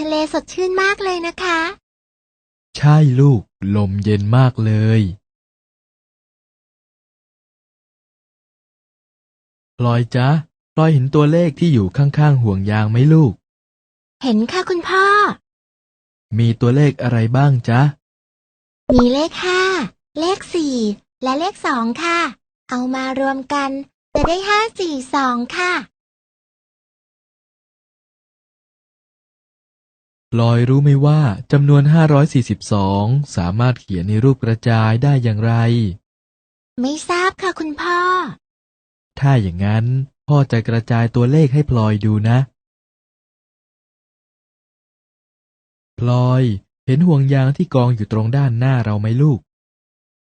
ทะเลสดชื่นมากเลยนะคะ ใช่ลูก ลมเย็นมากเลย พลอยจ๊ะพลอยเห็นตัวเลขที่อยู่ข้างๆห่วงยางไหมลูก เห็นค่ะคุณพ่อ มีตัวเลขอะไรบ้างจ๊ะ มีเลขห้า เลขสี่ และเลขสองค่ะ เอามารวมกัน จะได้ห้าสี่สองค่ะ พลอยรู้ไหมว่าจำนวน 542 สามารถเขียนในรูปกระจายได้อย่างไร ไม่ทราบค่ะคุณพ่อ ถ้าอย่างนั้น พ่อจะกระจายตัวเลขให้พลอยดูนะ พลอย เห็นห่วงยางที่กองอยู่ตรงด้านหน้าเราไหมลูก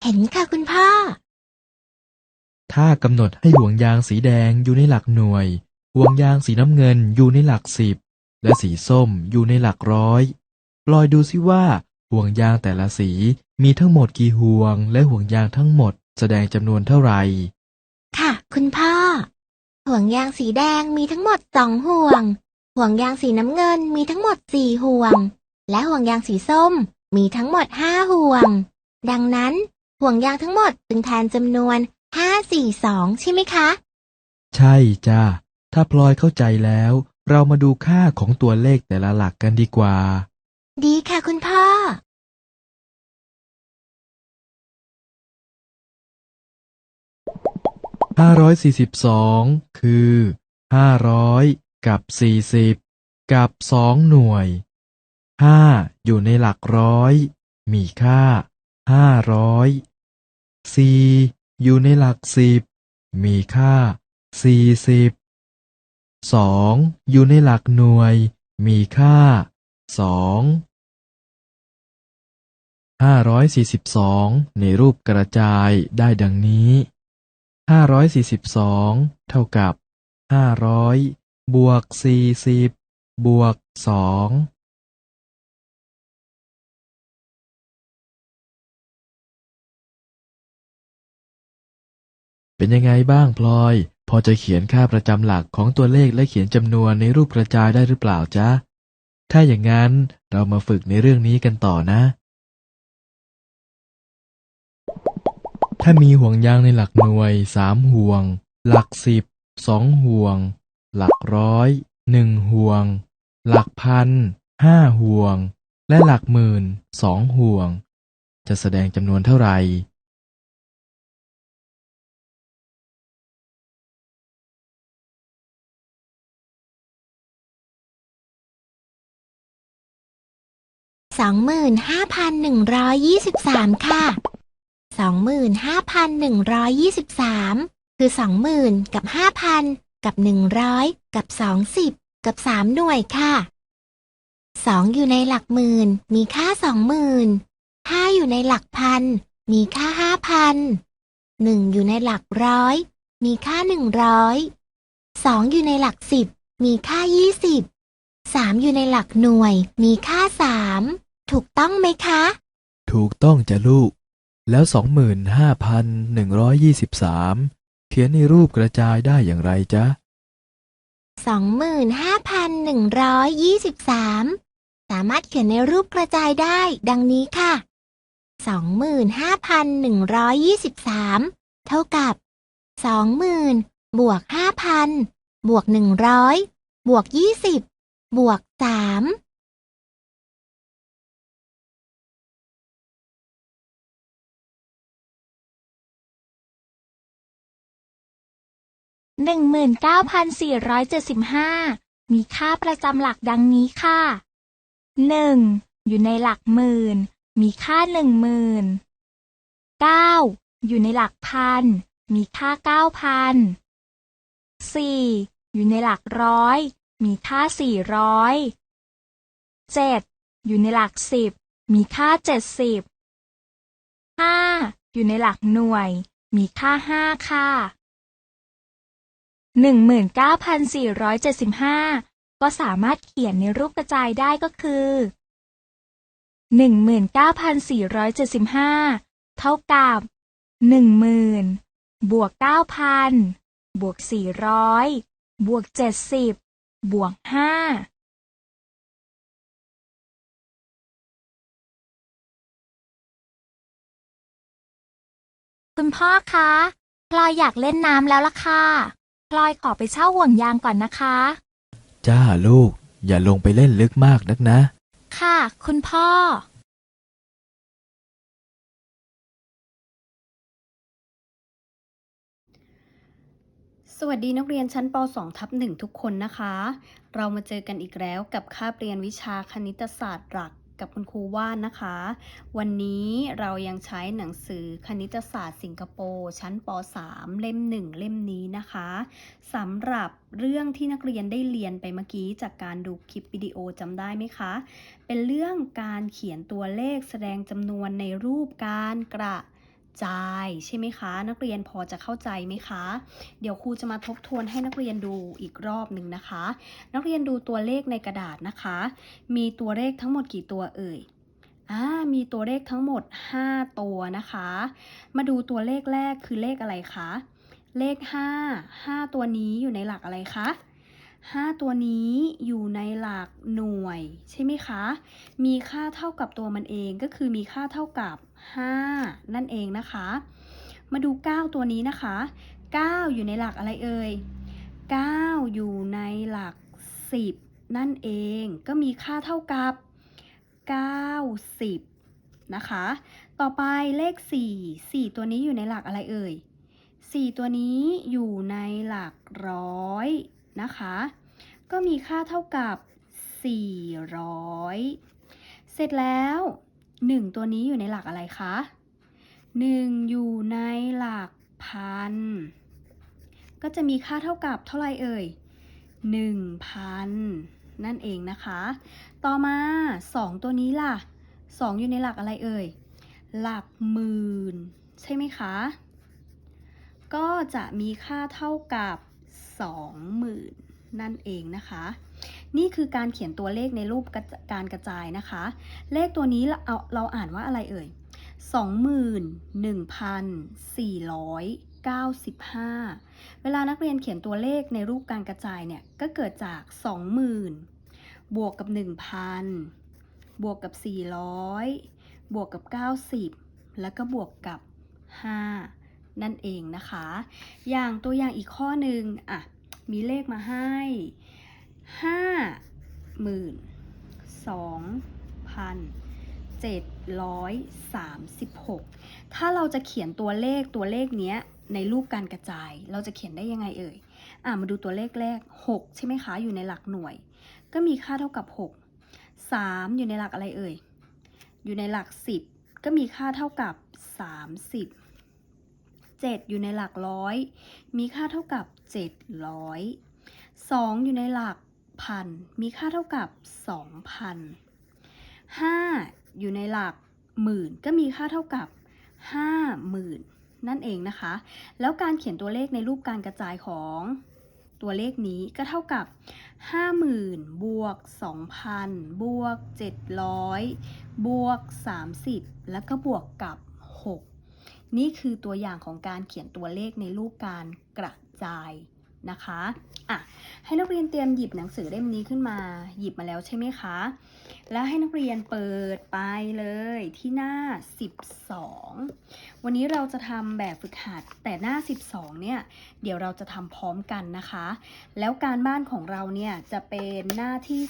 เห็นค่ะคุณพ่อ ถ้ากำหนดให้ห่วงยางสีแดงอยู่ในหลักหน่วย ห่วงยางสีน้ำเงินอยู่ในหลักสิบ และสีส้มอยู่ในหลักร้อยปลอยดูสิว่าห่วงยางแต่ละสีมีทั้งหมดกี่ห่วง และห่วงยางทั้งหมดแสดงจำนวนเท่าไหร่ ค่ะ คุณพ่อ ห่วงยางสีแดงมีทั้งหมดสองห่วง ห่วงยางสีน้ำเงินมีทั้งหมดสี่ห่วง และห่วงยางสีส้มมีทั้งหมดห้าห่วง ดังนั้น ห่วงยางทั้งหมดจึงแทนจำนวนห้าสี่สองใช่ไหมคะ ใช่จ้าถ้าพลอยเข้าใจแล้ว เรามาดูค่าของตัวเลขแต่ละหลักกันดีกว่า ดีค่ะคุณพ่อ 542 คือ 500 กับ 40 กับ 2 หน่วย 5 อยู่ในหลักร้อย มีค่า 500 4 อยู่ในหลักสิบมีค่า 40 2 อยู่ในหลักหน่วย มีค่า 2 542 ในรูปกระจายได้ดังนี้ห้าร้อยสี่สิบสองเท่ากับห้าร้อยบวกสี่สิบบวกสองเป็นยังไงบ้างพลอย พอจะเขียนค่าประจำหลักของตัวเลขและเขียนจำนวนในรูปกระจายได้หรือเปล่าจ๊ะ ถ้าอย่างนั้นเรามาฝึกในเรื่องนี้กันต่อนะ ถ้ามีห่วงยางในหลักหน่วยสามห่วง หลักสิบสองห่วง หลักร้อยหนึ่งห่วง หลักพันห้าห่วง และหลักหมื่นสองห่วง จะแสดงจำนวนเท่าไหร่ สองหมื่นห้าพันหนึ่งร้อยยี่สิบสามค่ะสองหมื่นห้าพันหนึ่งร้อยยี่สิบสามคือสองหมื่นกับห้าพันกับหนึ่งร้อยกับสองสิบกับสามหน่วยค่ะสองอยู่ในหลักหมื่น มีค่าสองหมื่นห้าอยู่ในหลักพัน มีค่าห้าพันหนึ่งอยู่ในหลักร้อย มีค่าหนึ่งร้อยสองอยู่ในหลักสิบมีค่ายี่สิบสามอยู่ในหลักหน่วย มีค่าสาม ถูกต้องไหมคะ ถูกต้องจ้ะลูก แล้วสองหมื่นห้าพันหนึ่งร้อยยี่สิบสามเขียนในรูปกระจายได้อย่างไรจ๊ะสองหมื่นห้าพันหนึ่งร้อยยี่สิบสามสามารถเขียนในรูปกระจายได้ดังนี้ค่ะสองหมื่นห้าพันหนึ่งร้อยยี่สิบสามเท่ากับสองหมื่นบวกห้าพันบวกหนึ่งร้อยบวกยี่สิบบวกสามหนึ่งหมื่นเก้าพันสี่ร้อยเจ็ดสิบห้ามีค่าประจำหลักดังนี้ค่ะหนึ่งอยู่ในหลักหมื่น มีค่าหนึ่งหมื่นเก้าอยู่ในหลักพัน มีค่าเก้าพันสี่อยู่ในหลักร้อย มีค่าสี่ร้อยเจ็ดอยู่ในหลักสิบ มีค่าเจ็ดสิบห้าอยู่ในหลักหน่วย มีค่าห้าค่ะ 19,475 ก็สามารถเขียนในรูปกระจายได้ก็คือ 19,475 เท่ากับ 10,000 บวก 9,000 บวก 400 บวก 70 บวก 5คุณพ่อคะ พลอยอยากเล่นน้ำแล้วล่ะค่ะ ลอยขอไปเช่าห่วงยางก่อนนะคะ จ้าลูก อย่าลงไปเล่นลึกมากนักนะ ค่ะ คุณพ่อ สวัสดีนักเรียนชั้นป .2 ทับ1ทุกคนนะคะ เรามาเจอกันอีกแล้วกับคาบเรียนวิชาคณิตศาสตร์หลัก กับคุณครูว่านนะคะ วันนี้เรายังใช้หนังสือคณิตศาสตร์สิงคโปร์ชั้นป .3 เล่ม 1 เล่มนี้นะคะสำหรับเรื่องที่นักเรียนได้เรียนไปเมื่อกี้จากการดูคลิปวิดีโอจำได้ไหมคะ เป็นเรื่องการเขียนตัวเลขแสดงจำนวนในรูปการกระ จใช่ไหมคะ นักเรียนพอจะเข้าใจไหมคะ เดี๋ยวครูจะมาทบทวนให้นักเรียนดูอีกรอบหนึ่งนะคะ นักเรียนดูตัวเลขในกระดาษนะคะ มีตัวเลขทั้งหมดกี่ตัวเอ่ยอ่ามีตัวเลขทั้งหมด 5 ตัวนะคะ มาดูตัวเลขแรกคือเลขอะไรคะเลข 5 5 ตัวนี้อยู่ในหลักอะไรคะ 5 ตัวนี้อยู่ในหลักหน่วยใช่ไหมคะ มีค่าเท่ากับตัวมันเองก็คือมีค่าเท่ากับ 5 นั่นเองนะคะ มาดู 9 ตัวนี้นะคะ 9 อยู่ในหลักอะไรเอ่ย 9 อยู่ในหลัก 10 นั่นเองก็มีค่าเท่ากับ 90 นะคะ ต่อไปเลข 4 4 ตัวนี้อยู่ในหลักอะไรเอ่ย 4 ตัวนี้อยู่ในหลักร้อย นะคะ ก็มีค่าเท่ากับ 400 เสร็จแล้ว 1 ตัวนี้อยู่ในหลักอะไรคะ 1 อยู่ในหลักพัน ก็จะมีค่าเท่ากับเท่าไหร่เอ่ย 1,000 นั่นเองนะคะ ต่อมา 2 ตัวนี้ล่ะ 2 อยู่ในหลักอะไรเอ่ย หลักหมื่น ใช่ไหมคะ ก็จะมีค่าเท่ากับ 20,000 นั่นเองนะคะ นี่คือการเขียนตัวเลขในรูปการกระจายนะคะ เลขตัวนี้เราอาเราอ่านว่าอะไรเอ่ย 21,495 เวลานักเรียนเขียนตัวเลขในรูปการกระจายเนี่ย ก็เกิดจาก 20,000 บวกกับ 1,000 บวกกับ 400 บวกกับ 90 แล้วก็บวกกับ 5 นั่นเองนะคะ อย่างตัวอย่างอีกข้อหนึ่งอะ มีเลขมาให้ห้าหมื่นสองพันเจ็ดร้อยสามสิบหกถ้าเราจะเขียนตัวเลขตัวเลขเนี้ยในรูปการกระจาย เราจะเขียนได้ยังไงเอ่ย อะมาดูตัวเลขแรก 6 ใช่ไหมคะ อยู่ในหลักหน่วย ก็มีค่าเท่ากับ 6 3 อยู่ในหลักอะไรเอ่ย อยู่ในหลัก 10 ก็มีค่าเท่ากับ 30 7 อยู่ในหลักร้อย มีค่าเท่ากับ 700 2 อยู่ในหลักพัน มีค่าเท่ากับ 2,000 5 อยู่ในหลักหมื่นก็มีค่าเท่ากับ 50,000 นั่นเองนะคะ แล้วการเขียนตัวเลขในรูปการกระจายของตัวเลขนี้ก็เท่ากับ 50,000 บวก 2,000 บวก 700 บวก 30 แล้วก็บวกกับ 6 นี่คือตัวอย่างของการเขียนตัวเลขในรูปการกระจายนะคะอะให้นักเรียนเตรียมหยิบหนังสือเล่มนี้ขึ้นมา หยิบมาแล้วใช่ไหมคะ แล้วให้นักเรียนเปิดไปเลยที่หน้า 12 วันนี้เราจะทำแบบฝึกหัดแต่หน้า 12 เนี่ย เดี๋ยวเราจะทำพร้อมกันนะคะ แล้วการบ้านของเราเนี่ยจะเป็นหน้าที่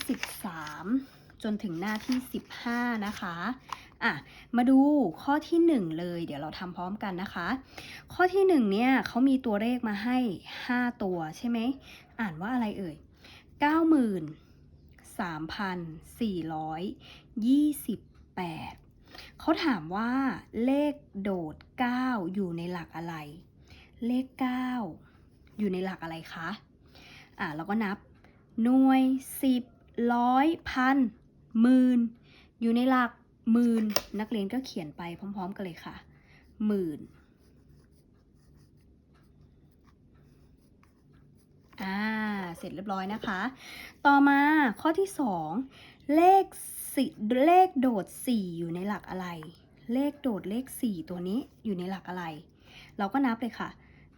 13 จนถึงหน้าที่ 15 นะคะ อะมาดูข้อที่ 1 เลย เดี๋ยวเราทำพร้อมกันนะคะ ข้อที่1เนี่ยเขามีตัวเลขมาให้ 5 ตัวใช่ไหม อ่านว่าอะไรเอ่ย 93,428 เขาถามว่าเลขโดด 9 อยู่ในหลักอะไร เลข 9 อยู่ในหลักอะไรคะ อะเราก็นับหน่วย 10ร้อยพันหมื่นอยู่ในหลัก หมื่นนักเรียนก็เขียนไปพร้อม ๆ กันเลยค่ะหมื่นอ่า เสร็จเรียบร้อยนะคะ ต่อมาข้อที่ 2 เลขสิเลขโดด 4 อยู่ในหลักอะไร เลขโดดเลข 4 ตัวนี้อยู่ในหลักอะไร เราก็นับเลยค่ะ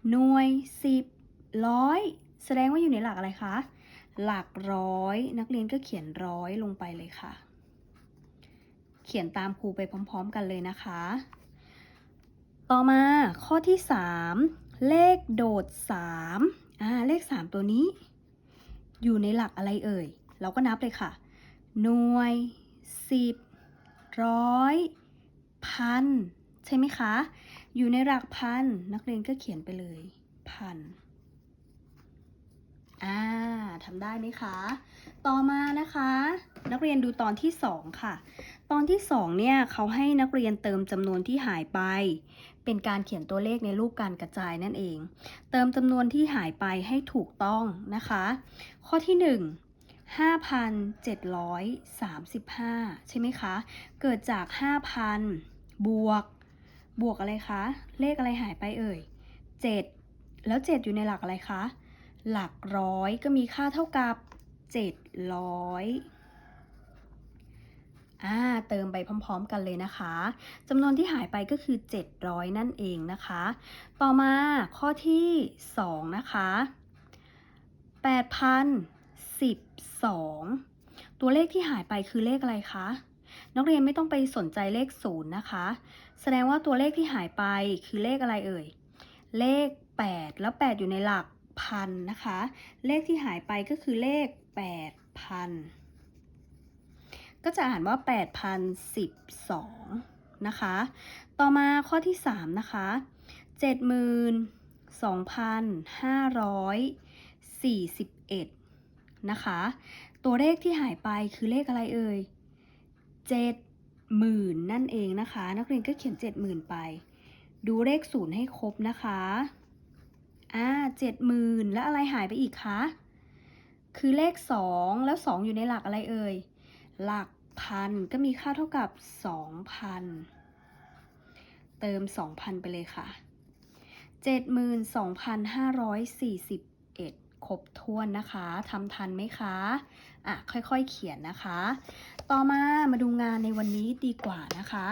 หน่วย 10ร้อยแสดงว่าอยู่ในหลักอะไรคะ หลักร้อย นักเรียนก็เขียนร้อยลงไปเลยค่ะ เขียนตามครูไปพร้อม ๆ กันเลยนะคะ ต่อมาข้อที่ 3 เลขโดด3อ่าเลข 3 ตัวนี้ อยู่ในหลักอะไรเอ่ย เราก็นับเลยค่ะ หน่วย 10 ร้อย พัน ใช่ไหมคะ อยู่ในหลักพัน นักเรียนก็เขียนไปเลยพันอ่าทำได้ไหมคะ ต่อมานะคะ นักเรียนดูตอนที่ 2 ค่ะ ตอนที่ 2 เนี่ยเขาให้นักเรียนเติมจำนวนที่หายไป เป็นการเขียนตัวเลขในรูปการกระจายนั่นเอง เติมจำนวนที่หายไปให้ถูกต้องนะคะ ข้อที่ 1 5,735 ใช่ไหมคะ เกิดจาก 5,000 บวก บวกอะไรคะ เลขอะไรหายไปเอ่ย 7 แล้ว 7 อยู่ในหลักอะไรคะ หลักร้อยก็มีค่าเท่ากับ 700 อ่าเติมไปพร้อม ๆ กันเลยนะคะจำนวนที่หายไปก็คือ 700 นั่นเองนะคะ ต่อมาข้อที่ 2 นะคะ 8,012 ตัวเลขที่หายไปคือเลขอะไรคะ นักเรียนไม่ต้องไปสนใจเลขศูนย์นะคะ แสดงว่าตัวเลขที่หายไปคือเลขอะไรเอ่ย เลข 8 แล้ว 8 อยู่ในหลักพันนะคะ เลขที่หายไปก็คือเลข 8,000 ก็จะอ่านว่า 8,012 นะคะ ต่อมาข้อที่ 3 นะคะ 72,541 นะคะ ตัวเลขที่หายไปคือเลขอะไรเอ่ย 70,000 นั่นเองนะคะ นักเรียนก็เขียน 70,000 ไป ดูเลขศูนย์ให้ครบนะคะอ่า70,000 แล้วอะไรหายไปอีกคะคือเลข 2 แล้ว 2 อยู่ในหลักอะไรเอ่ย หลัก พันก็มีค่าเท่ากับ 2,000 เติม 2,000 ไปเลยค่ะ 72,541 ครบถ้วนนะคะทำทันไหมคะ อะ ค่อยๆ เขียนนะคะ ต่อมามาดูงานในวันนี้ดีกว่านะคะ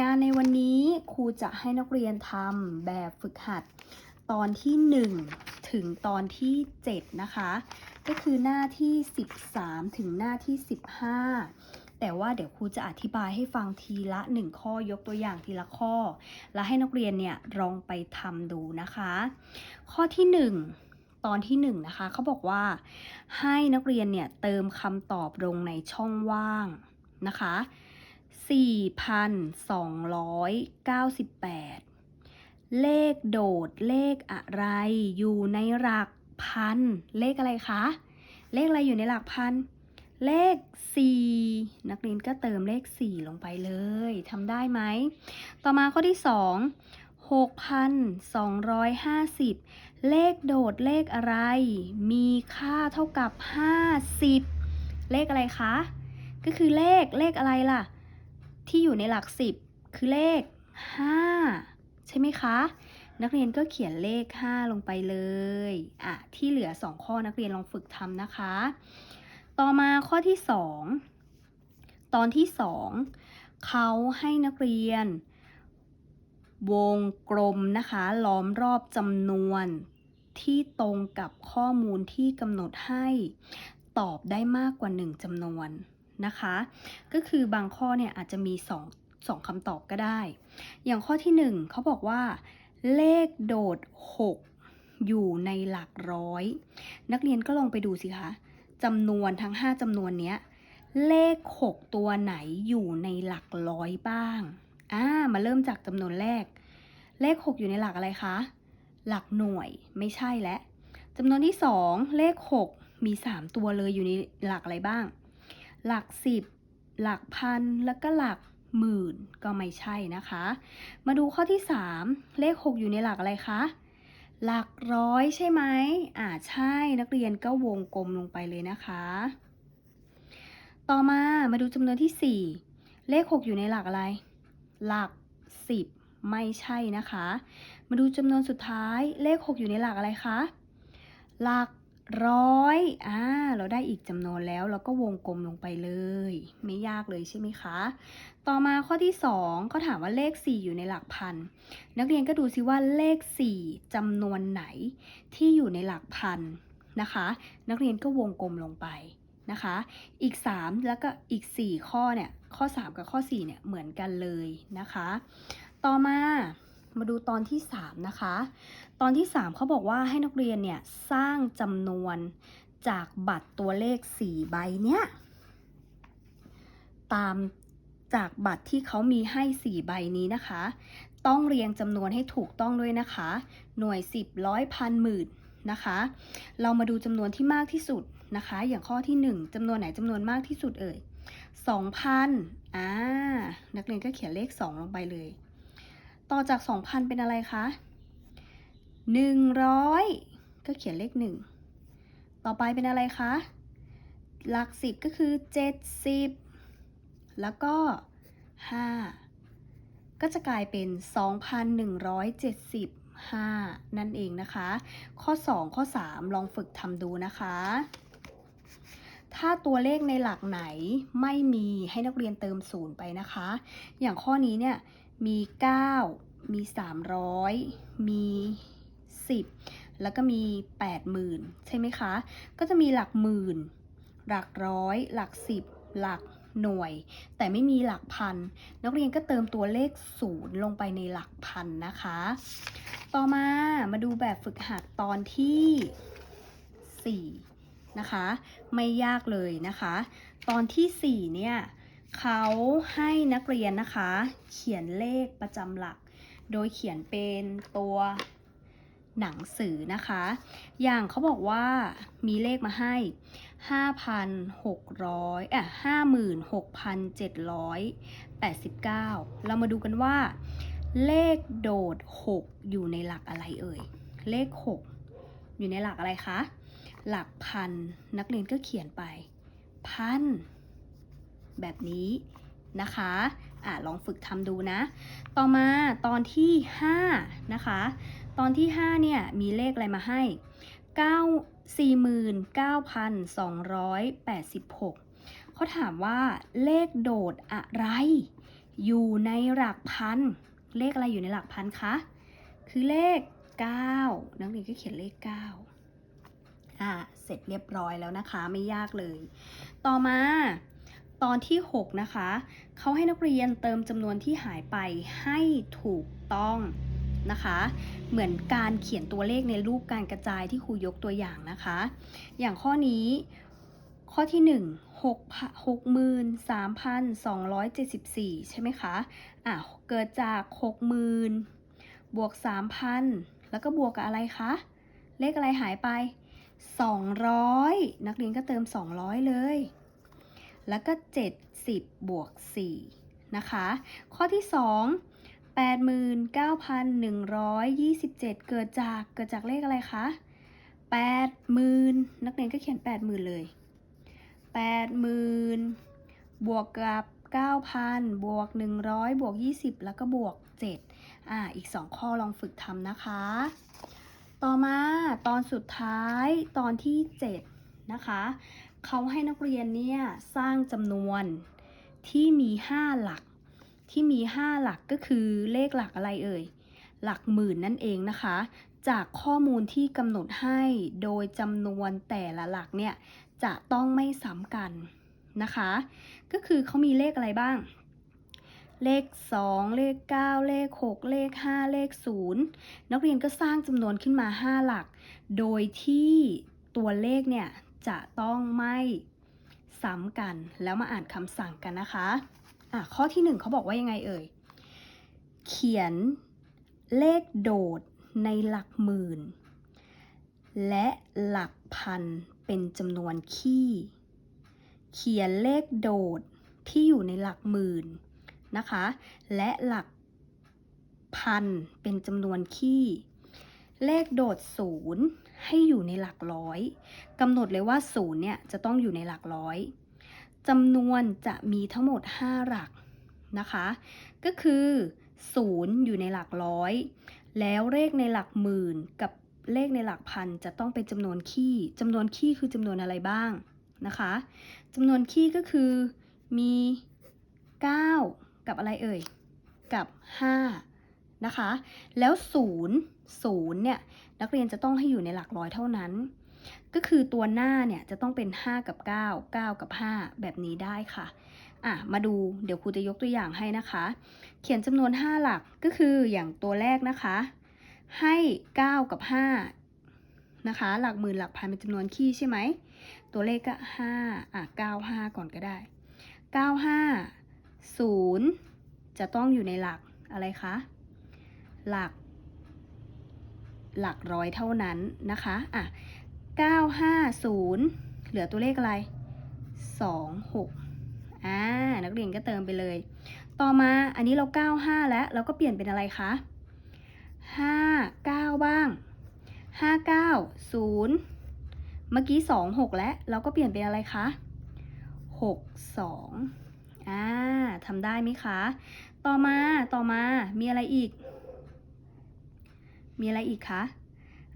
งานในวันนี้ครูจะให้นักเรียนทำแบบฝึกหัด ตอนที่ 1 ถึงตอนที่ 7 นะคะก็คือหน้าที่ 13 ถึงหน้าที่ 15 แต่ว่าเดี๋ยวครูจะอธิบายให้ฟังทีละ 1 ข้อยกตัวอย่างทีละข้อ แล้วให้นักเรียนเนี่ยลองไปทำดูนะคะ ข้อที่ 1 ตอนที่ 1 นะคะเขาบอกว่าให้นักเรียนเนี่ยเติมคำตอบลงในช่องว่างนะคะ 4,298เลขโดดเลขอะไรอยู่ในหลักพัน เลขอะไรคะ เลขอะไรอยู่ในหลักพัน เลข 4 นักเรียนก็เติมเลข 4 ลงไปเลยทำได้ไหม ต่อมาข้อที่ 2 6,250 เลขโดดเลขอะไร มีค่าเท่ากับ 50 เลขอะไรคะ ก็คือเลขเลขอะไรล่ะ ที่อยู่ในหลัก 10 คือเลข 5 ใช่ไหมคะนักเรียนก็เขียนเลข 5 ลงไปเลย อะ ที่เหลือ 2 ข้อนักเรียนลองฝึกทำนะคะ ต่อมาข้อที่ 2 ตอนที่ 2 เขาให้นักเรียน วงกลมนะคะ ล้อมรอบจำนวนที่ตรงกับข้อมูลที่กำหนดให้ตอบได้มากกว่า 1จำนวนนะคะ ก็คือบางข้อเนี่ยอาจจะมี 2 2คำตอบก็ได้ อย่างข้อที่ 1เขาบอกว่า เลขโดด 6 อยู่ในหลักร้อย นักเรียนก็ลองไปดูสิคะ จำนวนทั้ง 5จำนวนเนี้ย เลข 6 ตัวไหนอยู่ในหลักร้อยบ้าง อ่า มาเริ่มจากจำนวนแรก เลข 6 อยู่ในหลักอะไรคะ หลักหน่วยไม่ใช่และจำนวนที่ 2 เลข 6 มี 3 ตัวเลยอยู่ในหลักอะไรบ้าง หลัก 10 หลักพัน แล้วก็หลักหมื่นก็ไม่ใช่นะคะ มาดูข้อที่ 3 เลข 6 อยู่ในหลักอะไรคะ หลักร้อยใช่ไหมอ่าใช่นักเรียนก็วงกลมลงไปเลยนะคะ ต่อมามาดูจำนวนที่ 4 เลข 6 อยู่ในหลักอะไร หลัก 10 ไม่ใช่นะคะ มาดูจำนวนสุดท้ายเลข 6 อยู่ในหลักอะไรคะ หลัก ร้อยอ่าเราได้อีกจำนวนแล้วเราก็วงกลมลงไปเลย ไม่ยากเลยใช่ไหมคะ ต่อมาข้อที่2ก็ถามว่าเลข 4 อยู่ในหลักพัน นักเรียนก็ดูซิว่าเลข 4จำนวนไหนที่อยู่ในหลักพันนะคะ นักเรียนก็วงกลมลงไปนะคะ อีก 3 แล้วก็อีก 4 ข้อเนี่ย ข้อ 3 กับข้อ 4 เนี่ยเหมือนกันเลยนะคะ ต่อมา มาดูตอนที่ 3 นะคะ ตอนที่ 3เขาบอกว่าให้นักเรียนเนี่ยสร้างจำนวนจากบัตรตัวเลข 4 ใบเนี่ยตามจากบัตรที่เขามีให้ 4 ใบนี้นะคะ ต้องเรียงจำนวนให้ถูกต้องด้วยนะคะ หน่วย 10ร้อยพันหมื่นนะคะ เรามาดูจำนวนที่มากที่สุดนะคะ อย่างข้อที่ 1จำนวนไหนจำนวนมากที่สุดเอ่ย2,000อ่านักเรียนก็เขียนเลข 2 ลงไปเลย ต่อจาก 2,000 เป็นอะไรคะ 100 ก็เขียนเลข 1 ต่อไปเป็นอะไรคะ หลัก 10 ก็คือ 70 แล้วก็ 5 ก็จะกลายเป็น 2,175 นั่นเองนะคะ ข้อ 2 ข้อ 3 ลองฝึกทำดูนะคะ ถ้าตัวเลขในหลักไหนไม่มีให้นักเรียนเติมศูนย์ไปนะคะ อย่างข้อนี้เนี่ย มี 9 มี 300 มี 10 แล้วก็มี 80,000 ใช่ไหมคะ ก็จะมีหลักหมื่น หลักร้อย หลักสิบ หลักหน่วย แต่ไม่มีหลักพัน นักเรียนก็เติมตัวเลขศูนย์ลงไปในหลักพันนะคะ ต่อมามาดูแบบฝึกหัดตอนที่ 4 นะคะ ไม่ยากเลยนะคะ ตอนที่ 4 เนี่ย เขาให้นักเรียนนะคะ เขียนเลขประจำหลัก โดยเขียนเป็นตัวหนังสือนะคะ อย่างเขาบอกว่ามีเลขมาให้ 5,600อะ56,789 เรามาดูกันว่า เลขโดด 6 อยู่ในหลักอะไรเอ่ย เลข 6 อยู่ในหลักอะไรคะ หลักพัน นักเรียนก็เขียนไป พัน แบบนี้นะคะอะลองฝึกทำดูนะ ต่อมาตอนที่5นะคะ ตอนที่5เนี่ยมีเลขอะไรมาให้ 9 49,286เขาถามว่าเลขโดดอะไร อยู่ในหลักพัน เลขอะไรอยู่ในหลักพันคะ คือเลข 9 นักเรียนก็เขียนเลข 9 อ่าเสร็จเรียบร้อยแล้วนะคะ ไม่ยากเลย ต่อมา ตอนที่ 6 นะคะ เขาให้นักเรียนเติมจำนวนที่หายไปให้ถูกต้องนะคะ เหมือนการเขียนตัวเลขในรูปการกระจายที่ครูยกตัวอย่างนะคะ อย่างข้อนี้ข้อที่ 1 6 63,274 ใช่ไหมคะ อะ เกิดจาก 60,000 บวก 3,000 แล้วก็บวกกับอะไรคะ เลขอะไรหายไป 200 นักเรียนก็เติม 200 เลย แล้วก็ 70 บวก 4 นะคะ ข้อที่ 2 89,127 เกิดจากเกิดจากเลขอะไรคะ 80,000 นักเรียนก็เขียน 80,000 เลย 80,000 บวกกับ9,000 บวก 100 บวก 20 แล้วก็บวก 7 อ่า อีก 2 ข้อลองฝึกทำนะคะ ต่อมาตอนสุดท้ายตอนที่ 7 นะคะ เขาให้นักเรียนเนี่ยสร้างจำนวนที่มี 5 หลัก ที่มี 5 หลักก็คือเลขหลักอะไรเอ่ย หลักหมื่นนั่นเองนะคะ จากข้อมูลที่กำหนดให้โดยจำนวนแต่ละหลักเนี่ยจะต้องไม่ซ้ำกันนะคะ ก็คือเขามีเลขอะไรบ้าง เลข 2 เลข 9 เลข 6 เลข 5 เลข 0 นักเรียนก็สร้างจำนวนขึ้นมา 5 หลัก โดยที่ตัวเลขเนี่ย จะต้องไม่ซ้ำกัน แล้วมาอ่านคำสั่งกันนะคะอะข้อที่1เขาบอกว่ายังไงเอ่ย เขียนเลขโดดในหลักหมื่น และหลักพันเป็นจำนวนคี่ เขียนเลขโดดที่อยู่ในหลักหมื่นนะคะ และหลักพันเป็นจำนวนคี่ เลขโดดศูนย์ให้อยู่ในหลักร้อยกำหนดเลยว่าศูนย์เนี่ยจะต้องอยู่ในหลักร้อยจำนวนจะมีทั้งหมด 5 หลักนะคะ ก็คือ0อยู่ในหลักร้อย แล้วเลขในหลักหมื่นกับเลขในหลักพันจะต้องเป็นจำนวนคี่จำนวนคี่คือจำนวนอะไรบ้างนะคะจำนวนคี่ก็คือมี 9 กับอะไรเอ่ย กับ 5 นะคะ แล้ว0 0เนี่ยนักเรียนจะต้องให้อยู่ในหลักร้อยเท่านั้น ก็คือตัวหน้าเนี่ยจะต้องเป็น 5 กับ 9 9 กับ 5 แบบนี้ได้ค่ะอะ มาดูเดี๋ยวครูจะยกตัวอย่างให้นะคะ เขียนจำนวน 5 หลักก็คืออย่างตัวแรกนะคะ ให้ 9 กับ 5 นะคะ หลักหมื่นหลักพันเป็นจำนวนคี่ใช่ไหม ตัวเลขก็ 5 อะ 9 5 ก่อนก็ได้ 9 5 0 จะต้องอยู่ในหลักอะไรคะ หลัก หลักร้อยเท่านั้นนะคะอะ950 เหลือตัวเลขอะไร 26อ่านักเรียนก็เติมไปเลย ต่อมาอันนี้เรา 95 แล้ว เราก็เปลี่ยนเป็นอะไรคะ59 บ้าง 59 0 เมื่อกี้ 26 แล้ว เราก็เปลี่ยนเป็นอะไรคะ62อ่าทำได้ไหมคะ ต่อมาต่อมามีอะไรอีก มีอะไรอีกคะ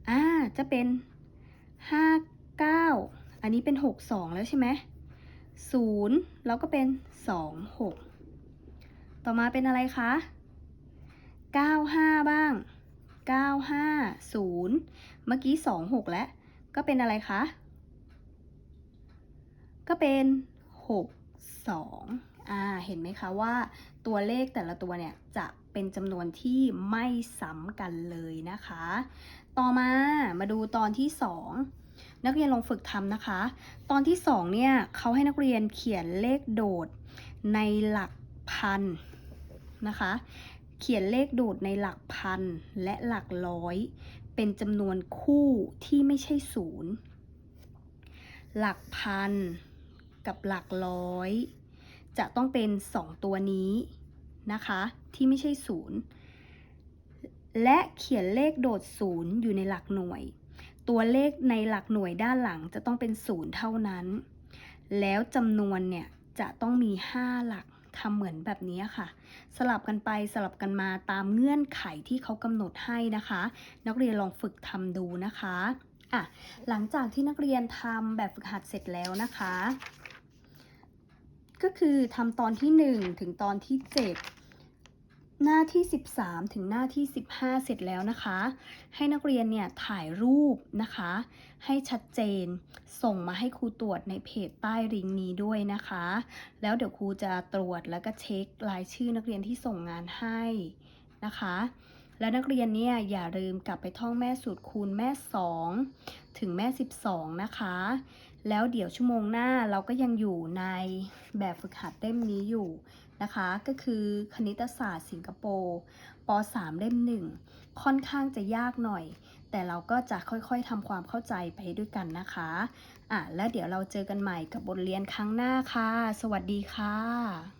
อ่า จะเป็น59อันนี้เป็น62แล้วใช่ไหมศูนย์แล้วก็เป็นสองหกต่อมาเป็นอะไรคะเก้าห้าบ้างเก้าห้าศูนย์เมื่อกี้สองหกแล้ว ก็เป็นอะไรคะ ก็เป็นหกสองอ่า เห็นไหมคะว่าตัวเลขแต่ละตัวเนี่ยจะ เป็นจำนวนที่ไม่ซ้ำกันเลยนะคะ ต่อมามาดูตอนที่สองนักเรียนลองฝึกทำนะคะ ตอนที่สองเนี่ยเขาให้นักเรียนเขียนเลขโดดในหลักพันนะคะ เขียนเลขโดดในหลักพันและหลักร้อย เป็นจำนวนคู่ที่ไม่ใช่ศูนย์หลักพันกับหลักร้อย จะต้องเป็นสองตัวนี้ นะคะ ที่ไม่ใช่ศูนย์และเขียนเลขโดดศูนย์อยู่ในหลักหน่วย ตัวเลขในหลักหน่วยด้านหลังจะต้องเป็นศูนย์เท่านั้น แล้วจำนวนเนี่ยจะต้องมี 5 หลักทำเหมือนแบบนี้ค่ะ สลับกันไปสลับกันมาตามเงื่อนไขที่เขากำหนดให้นะคะ นักเรียนลองฝึกทำดูนะคะอะหลังจากที่นักเรียนทำแบบฝึกหัดเสร็จแล้วนะคะ ก็คือทำตอนที่ 1 ถึงตอนที่ 7 หน้าที่ 13 ถึงหน้าที่ 15 เสร็จแล้วนะคะ ให้นักเรียนเนี่ยถ่ายรูปนะคะ ให้ชัดเจน ส่งมาให้ครูตรวจในเพจใต้ลิงก์นี้ด้วยนะคะ แล้วเดี๋ยวครูจะตรวจแล้วก็เช็ครายชื่อนักเรียนที่ส่งงานให้นะคะ และนักเรียนเนี่ยอย่าลืมกลับไปท่องแม่สูตรคูณแม่ 2 ถึงแม่ 12 นะคะ แล้วเดี๋ยวชั่วโมงหน้าเราก็ยังอยู่ในแบบฝึกหัดเล่มนี้อยู่ นะคะ ก็คือคณิตศาสตร์สิงคโปร์ป .3 เล่มหนึ่งค่อนข้างจะยากหน่อย แต่เราก็จะค่อยๆทำความเข้าใจไปด้วยกันนะคะอะแล้วเดี๋ยวเราเจอกันใหม่กับบทเรียนครั้งหน้าค่ะ สวัสดีค่ะ